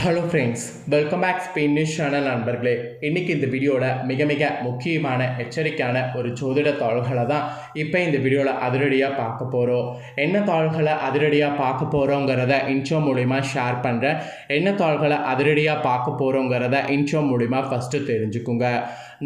Hello friends welcome back Spain news channel நண்பர்களே. இன்றைக்கி இந்த வீடியோவில் மிக மிக முக்கியமான எச்சரிக்கையான ஒரு ஜோதிட தாள்களை தான் இப்போ இந்த வீடியோவில் அதிரடியாக பார்க்க போகிறோம் என்ன தாள்களை அதிரடியாக பார்க்க போகிறோங்கிறத இன்ஷோ மூலிமா ஷேர் பண்ணுறேன் என்ன தாள்களை அதிரடியாக பார்க்க போகிறோங்கிறத இன்ஷோ மூலிமா ஃபஸ்ட்டு தெரிஞ்சுக்குங்க.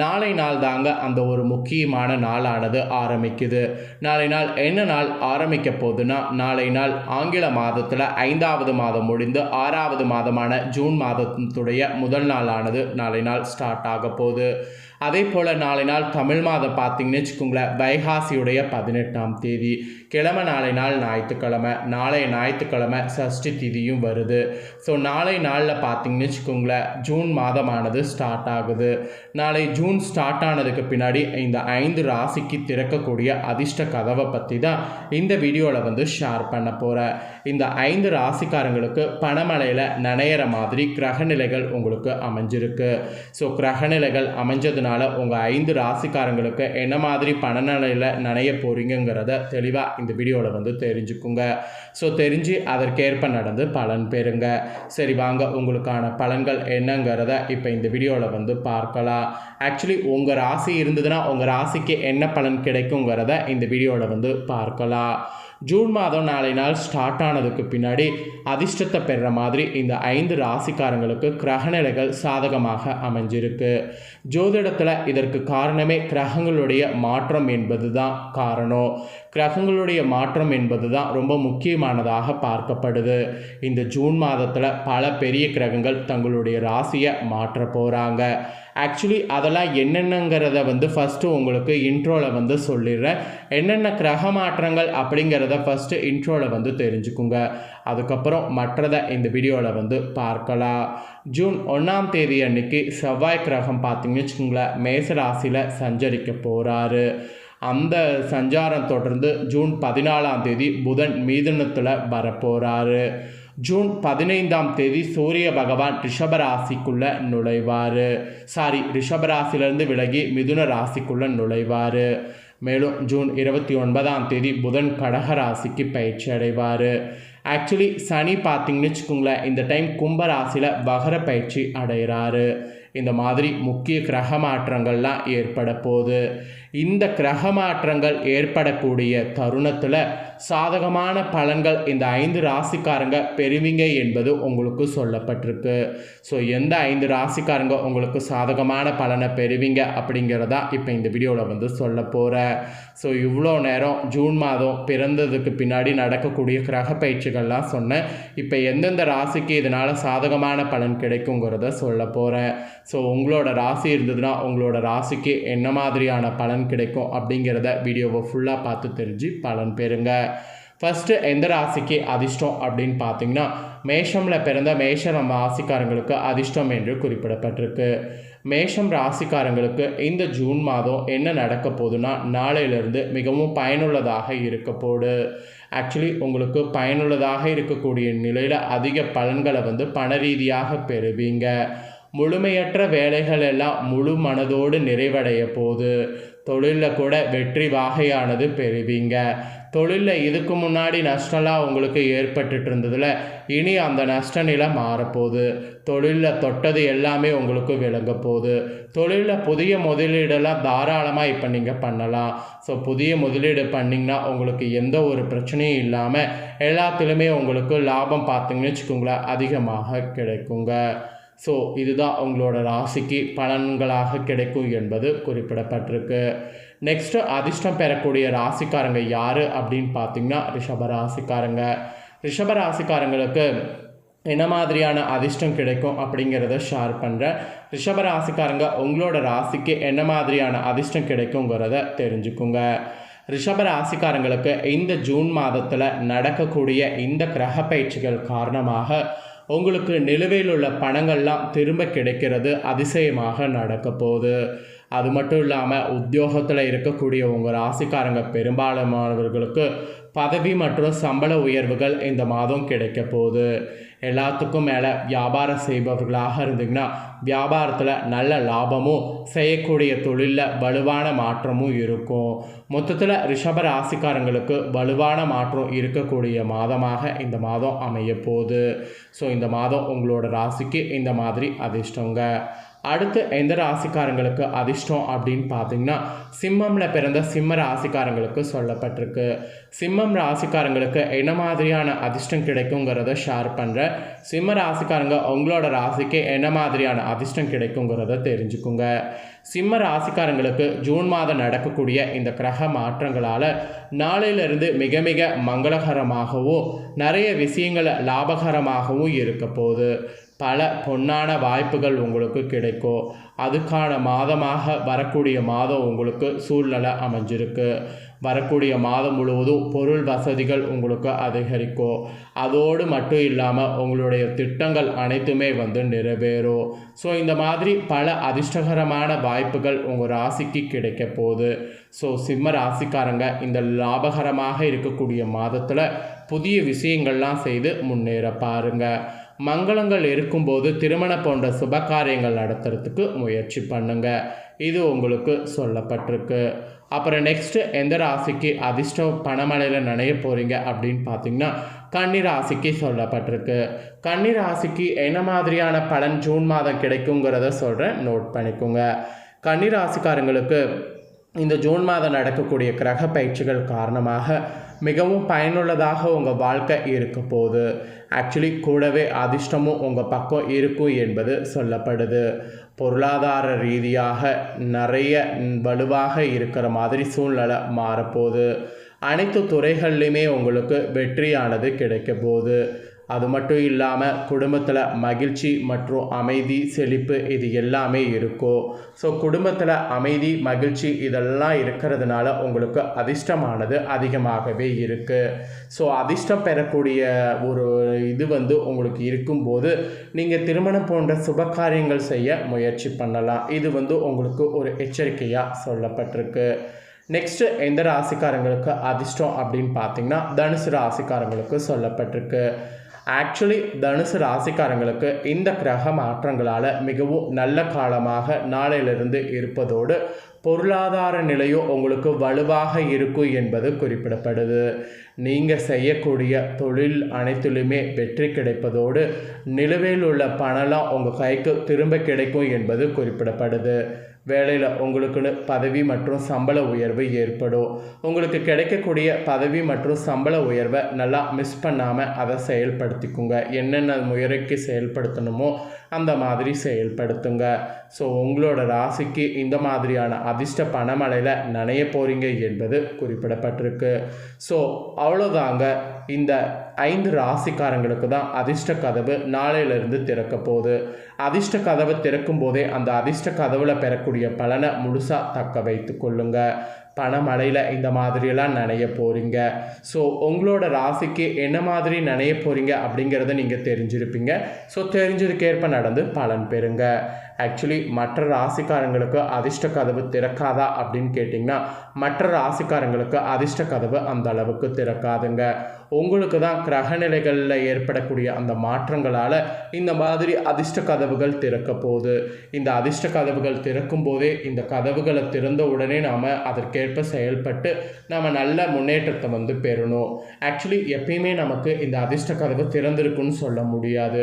நாளை நாள் தாங்க அந்த ஒரு முக்கியமான நாளானது ஆரம்பிக்குது. நாளை நாள் என்ன நாள் ஆரம்பிக்க போகுதுன்னா நாளை நாள் ஆங்கில மாதத்தில் ஐந்தாவது மாதம் முடிந்து ஆறாவது மாதமான ஜூன் மாதத்துடைய முதல் நாளானது. நாளை நாள் ஸ்டார்ட் ஆக போகுது அதே போல் நாளை நாள் தமிழ் மாதம் பார்த்தீங்கன்னு வச்சுக்கோங்களேன் வைகாசியுடைய பதினெட்டாம் தேதி. கிழமை நாளை நாள் ஞாயிற்றுக்கிழமை நாளை ஞாயிற்றுக்கிழமை சஷ்டி திதியும் வருது. ஸோ நாளை நாளில் பார்த்தீங்கன்னு வச்சுக்கோங்களேன் ஜூன் மாதமானது ஸ்டார்ட் ஆகுது. நாளை ஜூன் ஸ்டார்ட் ஆனதுக்கு பின்னாடி இந்த ஐந்து ராசிக்கு திறக்கக்கூடிய அதிர்ஷ்ட கதவை பற்றி தான் இந்த வீடியோவில் வந்து ஷேர் பண்ண போகிறேன் இந்த ஐந்து ராசிக்காரங்களுக்கு பணமலையில் நனையிற மாதிரி கிரகநிலைகள் உங்களுக்கு அமைஞ்சிருக்கு. ஸோ கிரகநிலைகள் அமைஞ்சதுனால உங்கள் ஐந்து ராசிக்காரங்களுக்கு என்ன மாதிரி பணநிலையில் நனைய போகிறீங்கிறத தெளிவாக இந்த வீடியோவில் வந்து தெரிஞ்சுக்குங்க. ஸோ தெரிஞ்சு அதற்கேற்ப நடந்து பலன் பெறுங்க. சரி வாங்க உங்களுக்கான பலன்கள் என்னங்கிறத இப்போ இந்த வீடியோவில் வந்து பார்க்கலாம். ஆக்சுவலி உங்கள் ராசி இருந்ததுன்னா உங்கள் ராசிக்கு என்ன பலன் கிடைக்குங்கிறத இந்த வீடியோவில் வந்து பார்க்கலாம். ஜூன் மாதம் நாளை நாள் ஸ்டார்ட் ஆனதுக்கு பின்னாடி அதிர்ஷ்டத்தை பெறுற மாதிரி இந்த ஐந்து ராசிக்காரங்களுக்கு கிரகநிலைகள் சாதகமாக அமைஞ்சிருக்கு. ஜோதிடத்தில் இதற்கு காரணமே கிரகங்களுடைய மாற்றம் என்பது தான் காரணம். கிரகங்களுடைய மாற்றம் என்பது தான் ரொம்ப முக்கியமானதாக பார்க்கப்படுது. இந்த ஜூன் மாதத்தில் பல பெரிய கிரகங்கள் தங்களுடைய ராசியை மாற்ற போகிறாங்க ஆக்சுவலி அதெல்லாம் என்னென்னங்கிறத வந்து ஃபஸ்ட்டு உங்களுக்கு இன்ட்ரோவில் வந்து சொல்லிடுறேன். என்னென்ன கிரக மாற்றங்கள் அப்படிங்கிறத ஃபஸ்ட்டு இன்ட்ரோவில் வந்து தெரிஞ்சுக்குங்க. அதுக்கப்புறம் மற்றதை இந்த வீடியோவில் வந்து பார்க்கலாம். ஜூன் ஒன்றாம் தேதி அன்னைக்கு செவ்வாய் கிரகம் பார்த்தீங்கன்னு வச்சுக்கோங்களேன் மேச ராசியில் சஞ்சரிக்க போகிறாரு அந்த சஞ்சாரம் தொடர்ந்து ஜூன் பதினாலாம் தேதி புதன் மீதனத்தில் வரப்போகிறாரு ஜூன் பதினைந்தாம் தேதி சூரிய பகவான் ரிஷபராசிக்குள்ள நுழைவார். சாரி ரிஷபராசிலிருந்து விலகி மிதுன ராசிக்குள்ளே நுழைவார். மேலும் ஜூன் இருபத்தி ஒன்பதாம் தேதி புதன் கடக ராசிக்கு பயிற்சி அடைவார். ஆக்சுவலி சனி பார்த்தீங்கன்னு வச்சுக்கோங்களேன் இந்த டைம் கும்ப ராசியில் வகர பயிற்சி அடைகிறாரு. இந்த மாதிரி முக்கிய கிரக மாற்றங்கள்லாம் ஏற்பட போகுது இந்த கிரக மாற்றங்கள் ஏற்படக்கூடிய தருணத்தில் சாதகமான பலன்கள் இந்த ஐந்து ராசிக்காரங்க பெறுவீங்க என்பது உங்களுக்கு சொல்லப்பட்டிருக்கு. ஸோ எந்த ஐந்து ராசிக்காரங்க உங்களுக்கு சாதகமான பலனை பெறுவீங்க அப்படிங்கிறதா இப்போ இந்த வீடியோவில் வந்து சொல்ல போகிறேன் ஸோ இவ்வளோ நேரம் ஜூன் மாதம் பிறந்ததுக்கு பின்னாடி நடக்கக்கூடிய கிரக பயிற்சிகள்லாம் சொன்னேன். இப்போ எந்தெந்த ராசிக்கு இதனால் சாதகமான பலன் கிடைக்குங்கிறத சொல்ல போகிறேன் ஸோ உங்களோட ராசி இருந்ததுன்னா உங்களோட ராசிக்கு என்ன மாதிரியான பலன் கிடைக்கும் அப்படிங்கிறத வீடியோவை ஃபுல்லாக பார்த்து தெரிஞ்சு பலன் பெறுங்க. ஃபஸ்ட்டு எந்த ராசிக்கு அதிர்ஷ்டம் அப்படின்னு பார்த்தீங்கன்னா மேஷமில் பிறந்த மேஷம் ராசிக்காரங்களுக்கு அதிர்ஷ்டம் என்று குறிப்பிடப்பட்டிருக்கு. மேஷம் ராசிக்காரங்களுக்கு இந்த ஜூன் மாதம் என்ன நடக்க போகுதுன்னா நாளையிலிருந்து மிகவும் பயனுள்ளதாக இருக்க போடு ஆக்சுவலி உங்களுக்கு பயனுள்ளதாக இருக்கக்கூடிய நிலையில் அதிக பலன்களை வந்து பண ரீதியாக பெறுவீங்க. முழுமையற்ற வேலைகள் எல்லாம் முழு மனதோடு நிறைவடைய போது தொழிலில் கூட வெற்றி வாகையானது பெறுவீங்க. தொழிலில் இதுக்கு முன்னாடி நஷ்டம்லாம் உங்களுக்கு ஏற்பட்டுட்டு இருந்ததில் இனி அந்த நஷ்ட நிலை மாறப்போகுது. தொழிலில் தொட்டது எல்லாமே உங்களுக்கு விளங்க போகுது. தொழிலில் புதிய முதலீடெல்லாம் தாராளமாக இப்போ நீங்கள் பண்ணலாம். ஸோ புதிய முதலீடு பண்ணிங்கன்னா உங்களுக்கு எந்த ஒரு பிரச்சனையும் இல்லாமல் எல்லாத்துலேயுமே உங்களுக்கு லாபம் பார்த்தீங்கன்னு வச்சுக்கோங்களேன் அதிகமாக கிடைக்குங்க. ஸோ இதுதான் உங்களோட ராசிக்கு பலன்களாக கிடைக்கும் என்பது குறிப்பிடப்பட்டிருக்கு. நெக்ஸ்ட்டு அதிர்ஷ்டம் பெறக்கூடிய ராசிக்காரங்க யார் அப்படின்னு பார்த்தீங்கன்னா ரிஷப ராசிக்காரங்க. ரிஷப ராசிக்காரங்களுக்கு என்ன மாதிரியான அதிர்ஷ்டம் கிடைக்கும் அப்படிங்கிறத ஷேர் பண்ணுறேன் ரிஷப ராசிக்காரங்க உங்களோட ராசிக்கு என்ன மாதிரியான அதிர்ஷ்டம் கிடைக்குங்கிறத தெரிஞ்சுக்குங்க. ரிஷப ராசிக்காரங்களுக்கு இந்த ஜூன் மாதத்தில் நடக்கக்கூடிய இந்த கிரக பயிற்சிகள் காரணமாக உங்களுக்கு நிலுவையில் உள்ள பணங்கள்லாம் திரும்ப கிடைக்கிறது அதிசயமாக நடக்க போகுது அது மட்டும் இல்லாமல் உத்தியோகத்தில் இருக்கக்கூடிய உங்கள் ராசிக்காரங்க பெரும்பாலானவர்களுக்கு பதவி மற்றும் சம்பள உயர்வுகள் இந்த மாதம் கிடைக்க போகுது. எல்லாத்துக்கும் மேலே வியாபாரம் செய்பவர்களாக இருந்தீங்கன்னா வியாபாரத்தில் நல்ல லாபமும் செய்யக்கூடிய தொழிலில் வலுவான மாற்றமும் இருக்கும். மொத்தத்தில் ரிஷப ராசிக்காரங்களுக்கு வலுவான மாற்றம் இருக்கக்கூடிய மாதமாக இந்த மாதம் அமைய போகுது. ஸோ இந்த மாதம் உங்களோட ராசிக்கு இந்த மாதிரி அதிர்ஷ்டங்க. அடுத்து எந்த ராசிக்காரங்களுக்கு அதிர்ஷ்டம் அப்படின்னு பார்த்தீங்கன்னா சிம்மமில் பிறந்த சிம்ம ராசிக்காரங்களுக்கு சொல்லப்பட்டிருக்கு. சிம்மம் ராசிக்காரங்களுக்கு என்ன மாதிரியான அதிர்ஷ்டம் கிடைக்குங்கிறத ஷேர் பண்ணுறேன் சிம்ம ராசிக்காரங்க உங்களோட ராசிக்கு என்ன மாதிரியான அதிர்ஷ்டம் கிடைக்குங்கிறத தெரிஞ்சுக்குங்க. சிம்ம ராசிக்காரங்களுக்கு ஜூன் மாதம் நடக்கக்கூடிய இந்த கிரக மாற்றங்களால் நாளையிலிருந்து மிக மிக மங்களகரமாகவும் நிறைய விஷயங்களை லாபகரமாகவும் இருக்க போகுது. பல பொன்னான வாய்ப்புகள் உங்களுக்கு கிடைக்கும் அதுக்கான மாதமாக வரக்கூடிய மாதம் உங்களுக்கு சூழ்நிலை அமைஞ்சிருக்கு. வரக்கூடிய மாதம் முழுவதும் பொருள் வசதிகள் உங்களுக்கு அதிகரிக்கும் அதோடு மட்டும் இல்லாமல் உங்களுடைய திட்டங்கள் அனைத்துமே வந்து நிறைவேறும் ஸோ இந்த மாதிரி பல அதிர்ஷ்டகரமான வாய்ப்புகள் உங்கள் ராசிக்கு கிடைக்க போகுது. ஸோ சிம்ம ராசிக்காரங்க இந்த லாபகரமாக இருக்கக்கூடிய மாதத்தில் புதிய விஷயங்கள்லாம் செய்து முன்னேற பாருங்கள் மங்களங்கள் இருக்கும்போது திருமணம் போன்ற சுப காரியங்கள் நடத்துறதுக்கு முயற்சி பண்ணுங்க. இது உங்களுக்கு சொல்லப்பட்டிருக்கு. அப்புறம் நெக்ஸ்ட்டு எந்த ராசிக்கு அதிர்ஷ்டம் பணமழையில் நினைய போகிறீங்க அப்படின்னு பார்த்தீங்கன்னா கன்னி ராசிக்கு சொல்லப்பட்டிருக்கு. கன்னி ராசிக்கு என்ன மாதிரியான பலன் ஜூன் மாதம் கிடைக்குங்கிறத சொல்கிறேன் நோட் பண்ணிக்கோங்க. கன்னி ராசிக்காரங்களுக்கு இந்த ஜூன் மாதம் நடக்கக்கூடிய கிரக பயிற்சிகள் காரணமாக மிகவும் பயனுள்ளதாக உங்கள் வாழ்க்கை இருக்க போகுது. ஆக்சுவலி கூடவே அதிர்ஷ்டமும் உங்கள் பக்கம் இருக்கும் என்பது சொல்லப்படுது. பொருளாதார ரீதியாக நிறைய வலுவாக இருக்கிற மாதிரி சூழ்நிலை மாறப்போகுது. அனைத்து துறைகள்லையுமே உங்களுக்கு வெற்றியானது கிடைக்க போகுது. அது மட்டும் இல்லாமல் குடும்பத்தில் மகிழ்ச்சி மற்றும் அமைதி செழிப்பு இது எல்லாமே இருக்கும் ஸோ குடும்பத்தில் அமைதி மகிழ்ச்சி இதெல்லாம் இருக்கிறதுனால உங்களுக்கு அதிர்ஷ்டமானது அதிகமாகவே இருக்குது ஸோ அதிர்ஷ்டம் பெறக்கூடிய ஒரு இது வந்து உங்களுக்கு இருக்கும்போது நீங்கள் திருமணம் போன்ற சுப காரியங்கள் செய்ய முயற்சி பண்ணலாம். இது வந்து உங்களுக்கு ஒரு எச்சரிக்கையாக சொல்லப்பட்டிருக்கு. நெக்ஸ்ட்டு எந்த ராசிக்காரங்களுக்கு அதிர்ஷ்டம் அப்படின்னு பார்த்தீங்கன்னா தனுசு ராசிக்காரங்களுக்கு சொல்லப்பட்டிருக்கு. ஆக்சுவலி தனுசு ராசிக்காரங்களுக்கு இந்த கிரக மாற்றங்களால் மிகவும் நல்ல காலமாக நாளையிலிருந்து இருப்பதோடு பொருளாதார நிலையும் உங்களுக்கு வலுவாக இருக்கும் என்பது குறிப்பிடப்படுது. நீங்கள் செய்யக்கூடிய தொழில் அனைத்திலுமே வெற்றி கிடைப்பதோடு நிலுவையில் உள்ள பணம்லாம் உங்கள் கைக்கு திரும்ப கிடைக்கும் என்பது குறிப்பிடப்படுது. வேலையில் உங்களுக்குன்னு பதவி மற்றும் சம்பள உயர்வு ஏற்படும். உங்களுக்கு கிடைக்கக்கூடிய பதவி மற்றும் சம்பள உயர்வை நல்லா மிஸ் பண்ணாமல் அதை செயல்படுத்திக்குங்க. என்னென்ன முயற்சிக்கு செயல்படுத்தணுமோ அந்த மாதிரி செயல்படுத்துங்க. ஸோ உங்களோட ராசிக்கு இந்த மாதிரியான அதிர்ஷ்ட பணமழையில் நனைய போகிறீங்க என்பது குறிப்பிடப்பட்டிருக்கு. ஸோ அவ்வளோதாங்க இந்த ஐந்து ராசிக்காரங்களுக்கு தான் அதிர்ஷ்ட கதவு நாளையிலிருந்து திறக்க போகுது. அதிர்ஷ்ட கதவை திறக்கும் போதே அந்த அதிர்ஷ்ட கதவில் பெறக்கூடிய பலனை முழுசாக தக்க வைத்து கொள்ளுங்க. பணமழையில் இந்த மாதிரியெல்லாம் நனைய போகிறீங்க ஸோ உங்களோட ராசிக்கு என்ன மாதிரி நனைய போகிறீங்க அப்படிங்கிறத நீங்கள் தெரிஞ்சிருப்பீங்க. ஸோ தெரிஞ்சதுக்கேற்ப நடந்து பலன் பெறுங்க. ஆக்சுவலி மற்ற ராசிக்காரங்களுக்கு அதிர்ஷ்ட கதவு திறக்காதா அப்படின்னு கேட்டிங்கன்னா மற்ற ராசிக்காரங்களுக்கு அதிர்ஷ்ட கதவு அந்த அளவுக்கு திறக்காதுங்க. உங்களுக்கு தான் கிரகநிலைகளில் ஏற்படக்கூடிய அந்த மாற்றங்களால் இந்த மாதிரி அதிர்ஷ்ட கதவுகள் திறக்க போகுது. இந்த அதிர்ஷ்ட கதவுகள் திறக்கும் போதே இந்த கதவுகளை திறந்த உடனே நாம் ஏற்ப செயல்பட்டு நம்ம நல்ல முன்னேற்றத்தை வந்து பெறணும். ஆக்சுவலி எப்பயுமே நமக்கு இந்த அதிர்ஷ்ட கதவு திறந்திருக்குன்னு சொல்ல முடியாது.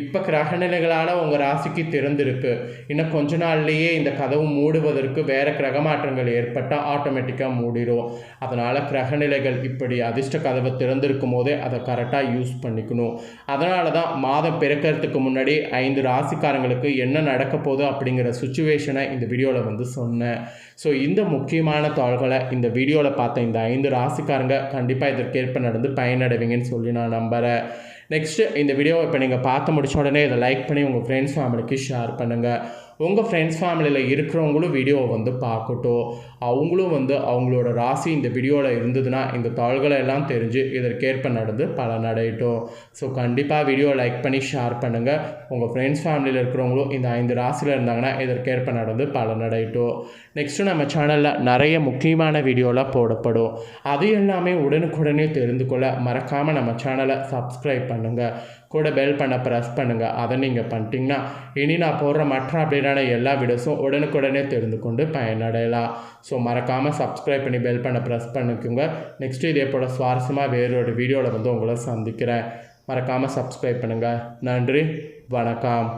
இப்போ கிரகநிலைகளால் உங்கள் ராசிக்கு திறந்திருக்கு. இன்னும் கொஞ்ச நாள்லேயே இந்த கதவு மூடுவதற்கு வேறு கிரக மாற்றங்கள் ஏற்பட்டால் ஆட்டோமேட்டிக்காக மூடிடும் அதனால் கிரகநிலைகள் இப்படி அதிர்ஷ்ட கதவை திறந்திருக்கும் போதே அதை கரெக்டாக யூஸ் பண்ணிக்கணும். அதனால தான் மாதம் பிறக்கிறதுக்கு முன்னாடி ஐந்து ராசிக்காரங்களுக்கு என்ன நடக்க போகுது அப்படிங்கிற சுச்சுவேஷனை இந்த வீடியோவில் வந்து சொன்னேன். ஸோ இந்த முக்கியமான தாள்களை இந்த வீடியோவில் பார்த்த இந்த ஐந்து ராசிக்காரங்க கண்டிப்பாக இதற்கேற்ப நடந்து பயனடைவீங்கன்னு சொல்லி நான் நம்புகிறேன் நெக்ஸ்ட்டு இந்த வீடியோவை இப்போ நீங்கள் பார்த்து முடிச்ச உடனே இதை லைக் பண்ணி உங்கள் ஃப்ரெண்ட்ஸ் ஃபேமிலிக்கு ஷேர் பண்ணுங்கள் உங்கள் ஃப்ரெண்ட்ஸ் ஃபேமிலியில் இருக்கிறவங்களும் வீடியோவை வந்து பார்க்கட்டும். அவங்களும் வந்து அவங்களோட ராசி இந்த வீடியோவில் இருந்ததுன்னா இந்த தாள்களை எல்லாம் தெரிஞ்சு இதற்கேற்ப நடந்து பலனடையட்டும். ஸோ கண்டிப்பாக வீடியோ லைக் பண்ணி ஷேர் பண்ணுங்கள் உங்கள் ஃப்ரெண்ட்ஸ் ஃபேமிலியில் இருக்கிறவங்களும் இந்த ஐந்து ராசியில் இருந்தாங்கன்னா இதற்கேற்ப நடந்து பலனடையட்டும். நெக்ஸ்ட்டு நம்ம சேனலில் நிறைய முக்கியமான வீடியோலாம் போடப்படும். அது எல்லாமே உடனுக்குடனே தெரிந்து கொள்ள மறக்காமல் நம்ம சேனலை சப்ஸ்கிரைப் பண்ணுங்கள் கூட பெல் பண்ண ப்ரெஸ் பண்ணுங்கள் அதை நீங்கள் பண்ணிட்டீங்கன்னா இனி நான் போடுற மற்ற அப்டேட்டான எல்லா வீடியோஸும் உடனுக்குடனே தெரிந்து கொண்டு பயனடையலாம். ஸோ மறக்காமல் சப்ஸ்கிரைப் பண்ணி பெல் பண்ண ப்ரெஸ் பண்ணிக்கோங்க. நெக்ஸ்ட்டு இதே போல் சுவாரஸ்யமாக வேறொரு வீடியோவில் வந்து உங்களை சந்திக்கிறேன். மறக்காமல் சப்ஸ்கிரைப் பண்ணுங்கள் நன்றி. வணக்கம்.